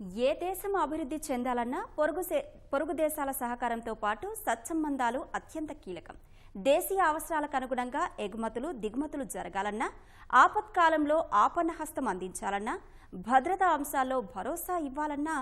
ఏ దేశం అభివృద్ధి చెందాలన్నా పొరుగు పొరుగు దేశాల సహకారంతో పాటు సత్సంబంధాలు అత్యంత కీలకం. దేశీయ అవసరాలకు అనుగుణంగా ఎగుమతులు దిగుమతులు జరగాలన్నా ఆపత్కాలంలో ఆపన్నహస్తం అందించాలన్నా భద్రతా అంశాల్లో భరోసా ఇవ్వాలన్నా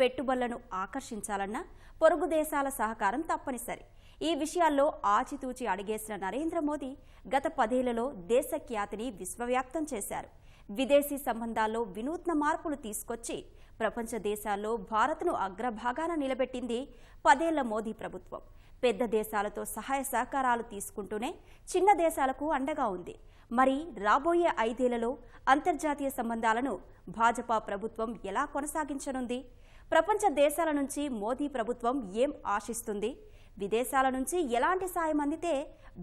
పెట్టుబడులను ఆకర్షించాలన్నా పొరుగు దేశాల సహకారం తప్పనిసరి. ఈ విషయాల్లో ఆచితూచి అడిగేసిన నరేంద్ర మోదీ గత పదేళ్ళలో దేశ ఖ్యాతిని విశ్వవ్యాప్తం చేశారు. విదేశీ సంబంధాల్లో వినూత్న మార్పులు తీసుకొచ్చి ప్రపంచ దేశాల్లో భారత్ను అగ్రభాగాన నిలబెట్టింది పదేళ్ళ మోదీ ప్రభుత్వం. పెద్ద దేశాలతో సహాయ సహకారాలు తీసుకుంటూనే చిన్న దేశాలకు అండగా ఉంది. మరి రాబోయే ఐదేళ్ళలో అంతర్జాతీయ సంబంధాలను భాజపా ప్రభుత్వం ఎలా కొనసాగించనుంది? ప్రపంచ దేశాల నుంచి మోదీ ప్రభుత్వం ఏం ఆశిస్తుంది? విదేశాల నుంచి ఎలాంటి సాయం అందితే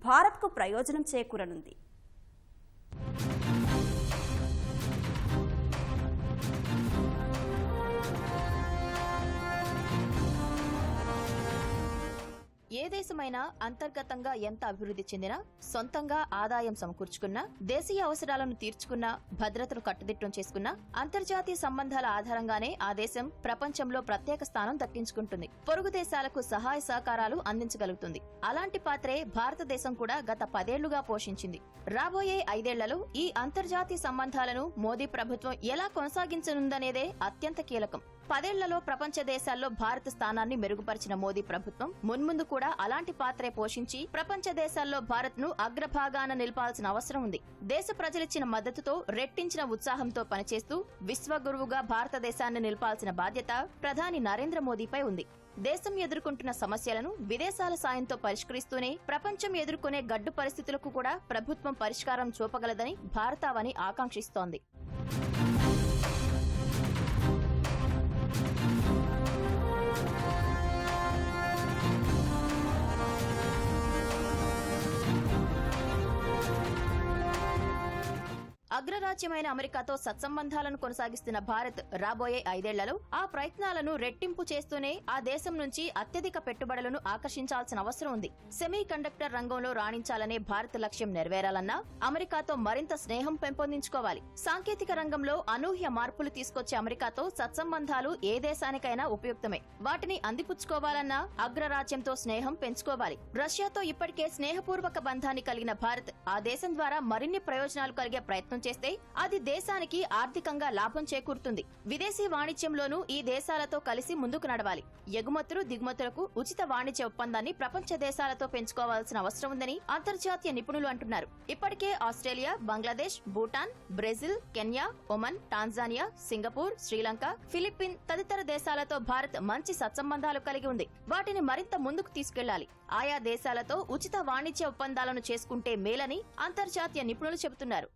భారత్కు ప్రయోజనం చేకూరనుంది? దేశమైనా అంతర్గతంగా ఎంత అభివృద్ధి చెందినా సొంతంగా ఆదాయం సమకూర్చుకున్నా దేశీయ అవసరాలను తీర్చుకున్నా భద్రతను కట్టుదిట్టం చేసుకున్నా అంతర్జాతీయ సంబంధాల ఆధారంగానే ఆ దేశం ప్రపంచంలో ప్రత్యేక స్థానం దక్కించుకుంటుంది. పొరుగు దేశాలకు సహాయ సహకారాలు అందించగలుగుతుంది. అలాంటి పాత్రే భారతదేశం కూడా గత పదేళ్ళుగా పోషించింది. రాబోయే ఐదేళ్ళలో ఈ అంతర్జాతీయ సంబంధాలను మోదీ ప్రభుత్వం ఎలా కొనసాగించనుందనేదే అత్యంత కీలకం. పదేళ్ళలో ప్రపంచ దేశాల్లో భారత స్థానాన్ని మెరుగుపరిచిన మోదీ ప్రభుత్వం మున్ముందు కూడా అలాంటి పాత్రే పోషించి ప్రపంచ దేశాల్లో భారత్ను అగ్రభాగాన నిలపాల్సిన అవసరం ఉంది. దేశ ప్రజలిచ్చిన మద్దతుతో రెట్టించిన ఉత్సాహంతో పనిచేస్తూ విశ్వగురువుగా భారతదేశాన్ని నిలపాల్సిన బాధ్యత ప్రధాని నరేంద్ర మోదీపై ఉంది. దేశం ఎదుర్కొంటున్న సమస్యలను విదేశాల సాయంతో పరిష్కరిస్తూనే ప్రపంచం ఎదుర్కొనే గడ్డు పరిస్థితులకు కూడా ప్రభుత్వం పరిష్కారం చూపగలదని భారతావని ఆకాంక్షిస్తోంది. అగ్రరాజ్యమైన అమెరికాతో సత్సంబంధాలను కొనసాగిస్తున్న భారత్ రాబోయే ఐదేళ్ళలో ఆ ప్రయత్నాలను రెట్టింపు చేస్తూనే ఆ దేశం నుంచి అత్యధిక పెట్టుబడులను ఆకర్షించాల్సిన అవసరం ఉంది. సెమీ కండక్టర్ రంగంలో రాణించాలనే భారత్ లక్ష్యం నెరవేరాలన్నా అమెరికాతో మరింత స్నేహం పెంపొందించుకోవాలి. సాంకేతిక రంగంలో అనూహ్య మార్పులు తీసుకొచ్చే అమెరికాతో సత్సంబంధాలు ఏ దేశానికైనా ఉపయుక్తమే. వాటిని అందిపుచ్చుకోవాలన్నా అగ్రరాజ్యంతో స్నేహం పెంచుకోవాలి. రష్యాతో ఇప్పటికే స్నేహపూర్వక బంధాన్ని కలిగిన భారత్ ఆ దేశం ద్వారా మరిన్ని ప్రయోజనాలు కలిగే ప్రయత్నం చేస్తే అది దేశానికి ఆర్థికంగా లాభం చేకూరుతుంది. విదేశీ వాణిజ్యంలోనూ ఈ దేశాలతో కలిసి ముందుకు నడవాలి. ఎగుమతులు దిగుమతులకు ఉచిత వాణిజ్య ఒప్పందాన్ని ప్రపంచ దేశాలతో పెంచుకోవాల్సిన అవసరం ఉందని అంతర్జాతీయ నిపుణులు అంటున్నారు. ఇప్పటికే Australia Bangladesh Bhutan Brazil Kenya Oman Tanzania Singapore Sri Lanka Philippine తదితర దేశాలతో భారత్ మంచి సత్సంబంధాలు కలిగి ఉంది. వాటిని మరింత ముందుకు తీసుకెళ్ళాలి. ఆయా దేశాలతో ఉచిత వాణిజ్య ఒప్పందాలను చేసుకుంటే మేలని అంతర్జాతీయ నిపుణులు చెబుతున్నారు.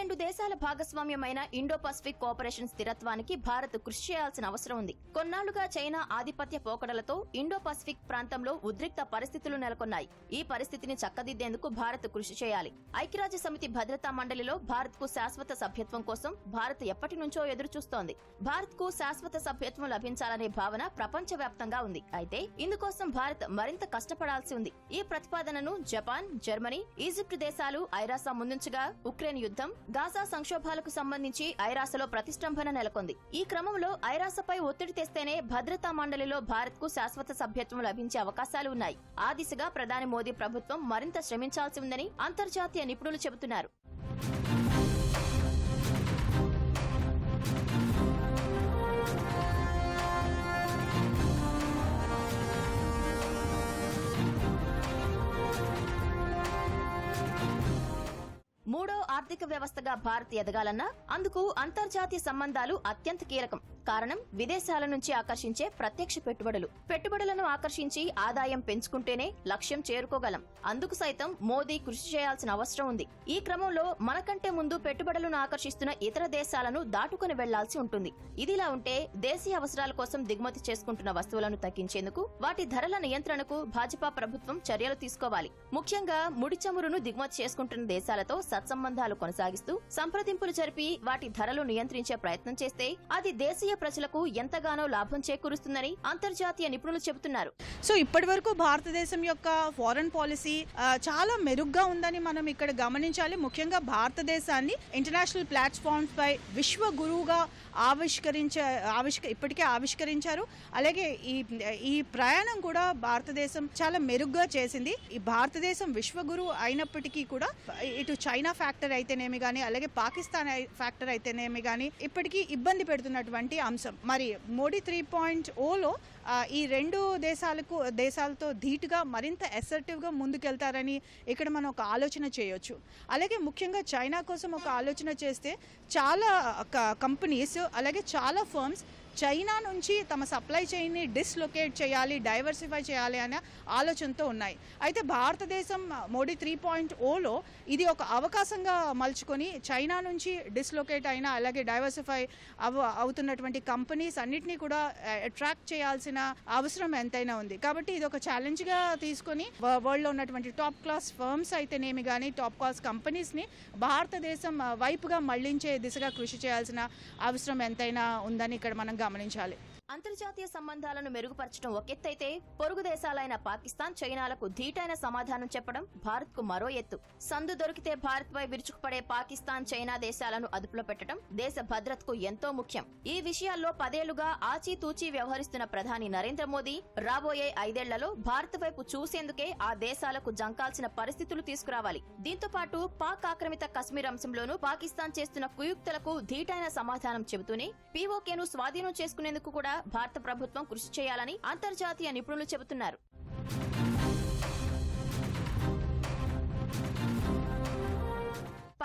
పన్నెండు దేశాల భాగస్వామ్యమైన ఇండో పసిఫిక్ కోఆపరేషన్ స్థిరత్వానికి భారత్ కృషి చేయాల్సిన అవసరం ఉంది. కొన్నాళ్ళుగా చైనా ఆధిపత్య పోకడలతో ఇండో పసిఫిక్ ప్రాంతంలో ఉద్రిక్త పరిస్థితులు నెలకొన్నాయి. ఈ పరిస్థితిని చక్కదిద్దేందుకు భారత్ కృషి చేయాలి. ఐక్యరాజ్య సమితి భద్రతా మండలిలో భారత్కు శాశ్వత సభ్యత్వం కోసం భారత్ ఎప్పటి నుంచో ఎదురుచూస్తోంది. భారత్కు శాశ్వత సభ్యత్వం లభించాలనే భావన ప్రపంచవ్యాప్తంగా ఉంది. అయితే ఇందుకోసం భారత్ మరింత కష్టపడాల్సి ఉంది. ఈ ప్రతిపాదనను జపాన్ జర్మనీ ఈజిప్ట్ దేశాలు ఐరాస ముందుంచగా ఉక్రెయిన్ యుద్ధం గాజా సంక్షోభాలకు సంబంధించి ఐరాసలో ప్రతిష్టంభన నెలకొంది. ఈ క్రమంలో ఐరాసపై ఒత్తిడి తెస్తేనే భద్రతా మండలిలో భారత్కు శాశ్వత సభ్యత్వం లభించే అవకాశాలు ఉన్నాయి ఆ దిశగా ప్రధాని మోదీ ప్రభుత్వం మరింత శ్రమించాల్సి ఉందని అంతర్జాతీయ నిపుణులు చెబుతున్నారు. ఆర్థిక వ్యవస్థగా భారత్ ఎదగాలన్నా అందుకు అంతర్జాతీయ సంబంధాలు అత్యంత కీలకం. కారణం విదేశాల నుంచి ఆకర్షించే ప్రత్యక్ష పెట్టుబడులు. పెట్టుబడులను ఆకర్షించి ఆదాయం పెంచుకుంటేనే లక్ష్యం చేరుకోగలం. అందుకు సైతం మోదీ కృషి చేయాల్సిన అవసరం ఉంది. ఈ క్రమంలో మనకంటే ముందు పెట్టుబడులను ఆకర్షిస్తున్న ఇతర దేశాలను దాటుకుని వెళ్ళాల్సి ఉంటుంది. ఇదిలా ఉంటే దేశీయ అవసరాల కోసం దిగుమతి చేసుకుంటున్న వస్తువులను తగ్గించేందుకు వాటి ధరల నియంత్రణకు భాజపా ప్రభుత్వం చర్యలు తీసుకోవాలి. ముఖ్యంగా ముడి చమురును దిగుమతి చేసుకుంటున్న దేశాలతో సత్సంబంధాలు కొనసాగిస్తూ సంప్రదింపులు జరిపి వాటి ధరలు నియంత్రించే ప్రయత్నం చేస్తే అది దేశీయ ప్రజలకు ఎంతగానో లాభం చేకూరుస్తుందని అంతర్జాతీయ నిపుణులు చెబుతున్నారు. సో ఇప్పటి వరకు భారతదేశం యొక్క ఫారెన్ పాలసీ చాలా మెరుగ్గా ఉందని మనం ఇక్కడ గమనించాలి. ముఖ్యంగా భారతదేశాన్ని ఇంటర్నేషనల్ ప్లాట్ఫామ్స్ పై విశ్వ గురువుగా ఆవిష్కరించ ఆవిష్క ఇప్పటికే ఆవిష్కరించారు. అలాగే ఈ ఈ ప్రయాణం కూడా భారతదేశం చాలా మెరుగ్గా చేసింది. ఈ భారతదేశం విశ్వగురు అయినప్పటికీ కూడా ఇటు చైనా ఫ్యాక్టర్ అయితేనేమి కానీ అలాగే పాకిస్తాన్ ఫ్యాక్టర్ అయితేనేమి కానీ ఇప్పటికీ ఇబ్బంది పెడుతున్నటువంటి అంశం. మరి మోడీ త్రీ పాయింట్ ఓలో ఈ రెండు దేశాలకు దేశాలతో ధీటుగా మరింత అసర్టివ్గా ముందుకెళ్తారని ఇక్కడ మనం ఒక ఆలోచన చేయొచ్చు. అలాగే ముఖ్యంగా చైనా కోసం ఒక ఆలోచన చేస్తే చాలా కంపెనీస్ అలాగే చాలా ఫర్మ్స్ చైనా నుంచి తమ సప్లై చైన్ని డిస్లొకేట్ చేయాలి డైవర్సిఫై చేయాలి అనే ఆలోచనతో ఉన్నాయి. అయితే భారతదేశం మోడీ త్రీ పాయింట్ ఓలో ఇది ఒక అవకాశంగా మలుచుకొని చైనా నుంచి డిస్లొకేట్ అయిన అలాగే డైవర్సిఫై అవ అవుతున్నటువంటి కంపెనీస్ అన్నిటినీ కూడా అట్రాక్ట్ చేయాల్సిన అవసరం ఎంతైనా ఉంది. కాబట్టి ఇది ఒక ఛాలెంజ్గా తీసుకొని వరల్డ్లో ఉన్నటువంటి టాప్ క్లాస్ ఫర్మ్స్ అయితేనేమి కానీ టాప్ క్లాస్ కంపెనీస్ని భారతదేశం వైపుగా మళ్ళించే దిశగా కృషి చేయాల్సిన అవసరం ఎంతైనా ఉందని ఇక్కడ మనం గమనించాలి. అంతర్జాతీయ సంబంధాలను మెరుగుపరచడం ఒకెత్తైతే పొరుగు దేశాలైన పాకిస్తాన్ చైనాలకు ధీటైన సమాధానం చెప్పడం భారత్కు మరో ఎత్తు. సందు దొరికితే భారత్ పై విరుచుకుపడే పాకిస్తాన్ చైనా దేశాలను అదుపులో పెట్టడం దేశ భద్రతకు ఎంతో ముఖ్యం. ఈ విషయాల్లో పదేళ్ళుగా ఆచితూచి వ్యవహరిస్తున్న ప్రధాని నరేంద్ర మోదీ రాబోయే ఐదేళ్ళలో భారత్ వైపు చూసేందుకే ఆ దేశాలకు జంకాల్సిన పరిస్థితులు తీసుకురావాలి. దీంతో పాటు పాక్ ఆక్రమిత కశ్మీర్ అంశంలోనూ పాకిస్తాన్ చేస్తున్న కుయుక్తులకు ధీటైన సమాధానం చెబుతూనే పీఓకేను స్వాధీనం చేసుకునేందుకు కూడా భారత ప్రభుత్వం కృషి చేయాలని అంతర్జాతీయ నిపుణులు చెబుతున్నారు.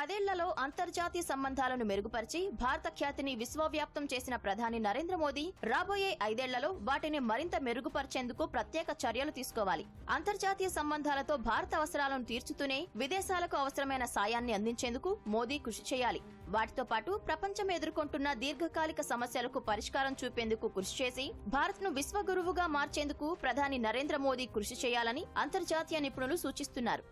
పదేళ్ళలో అంతర్జాతీయ సంబంధాలను మెరుగుపరిచి భారత ఖ్యాతిని విశ్వవ్యాప్తం చేసిన ప్రధాని నరేంద్ర మోదీ రాబోయే ఐదేళ్ళలో వాటిని మరింత మెరుగుపరిచేందుకు ప్రత్యేక చర్యలు తీసుకోవాలి. అంతర్జాతీయ సంబంధాలతో భారత అవసరాలను తీర్చుతూనే విదేశాలకు అవసరమైన సాయాన్ని అందించేందుకు మోదీ కృషి చేయాలి. వాటితో పాటు ప్రపంచం ఎదుర్కొంటున్న దీర్ఘకాలిక సమస్యలకు పరిష్కారం చూపేందుకు కృషి చేసి భారత్ను విశ్వగురువుగా మార్చేందుకు ప్రధాని నరేంద్ర మోదీ కృషి చేయాలని అంతర్జాతీయ నిపుణులు సూచిస్తున్నారు.